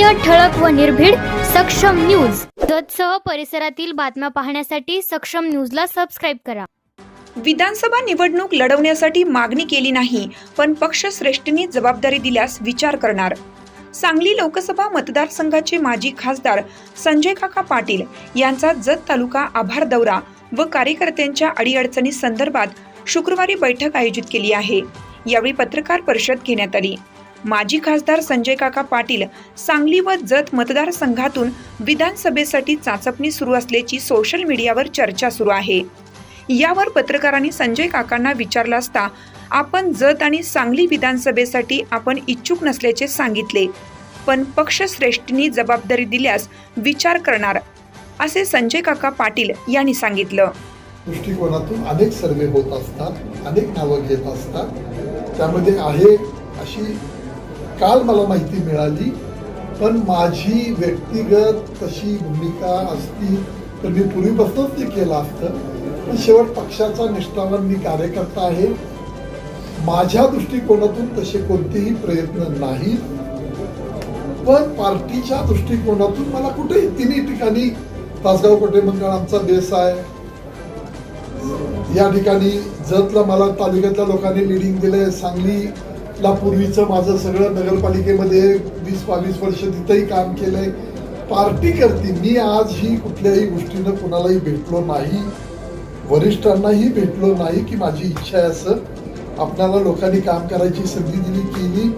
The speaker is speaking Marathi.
सत्य ठळक व निर्भीड सक्षम न्यूज. जतसह परिसरातील बातम्या पाहण्यासाठी सक्षम न्यूजला सबस्क्राईब करा. विधानसभा निवडणूक लढवण्यासाठी मागणी केली नाही पण पक्षश्रेष्ठींनी जबाबदारी दिल्यास विचार करणार. सांगली लोकसभा मतदारसंघाचे माजी खासदार संजय काका पाटील यांचा जत तालुका आभार दौरा व कार्यकर्त्यांच्या अडीअडचणी संदर्भात शुक्रवारी बैठक आयोजित केली आहे. यावेळी पत्रकार परिषद घेण्यात आली. माजी खासदार संजय काका पाटील सांगली व जत मतदारसंघातून विधानसभेसाठी चाचपणी सुरू असल्याची सोशल मीडियावर चर्चा सुरू आहे. यावर पत्रकारांनी संजय काकांना विचारलं असता आपण जत आणि सांगली विधानसभेसाठी आपण इच्छुक नसल्याचे सांगितले पण पक्षश्रेष्ठींनी जबाबदारी दिल्यास विचार करणार असे संजय काका पाटील यांनी सांगितलं. दृष्टिकोनातून अनेक सर्वे होत असतात अनेक नावं घेत असतात. त्यामध्ये आहे अशी काल मला माहिती मिळाली पण माझी व्यक्तिगत तशी भूमिका असती तर मी पूर्वीपासूनच ते केलं असतं. पण शेवट पक्षाचा निष्ठावान मी कार्यकर्ता आहे. माझ्या दृष्टिकोनातून तसे कोणतेही प्रयत्न नाही पण पार्टीच्या दृष्टिकोनातून मला कुठेही तिन्ही ठिकाणी तासगाव कोटे मंगळ आमचा बेस आहे. या ठिकाणी जतला मला तालुक्यातल्या लोकांनी लिडिंग दिलंय ला पूर्वीचं माझं सगळं नगरपालिकेमध्ये वीस बावीस वर्ष तिथंही काम केलंय. पार्टी करते. मी आज ही कुठल्याही गोष्टीनं कुणालाही भेटलो नाही. वरिष्ठांनाही भेटलो नाही की माझी इच्छा आहे असं. आपल्याला लोकांनी काम करायची संधी दिली केली.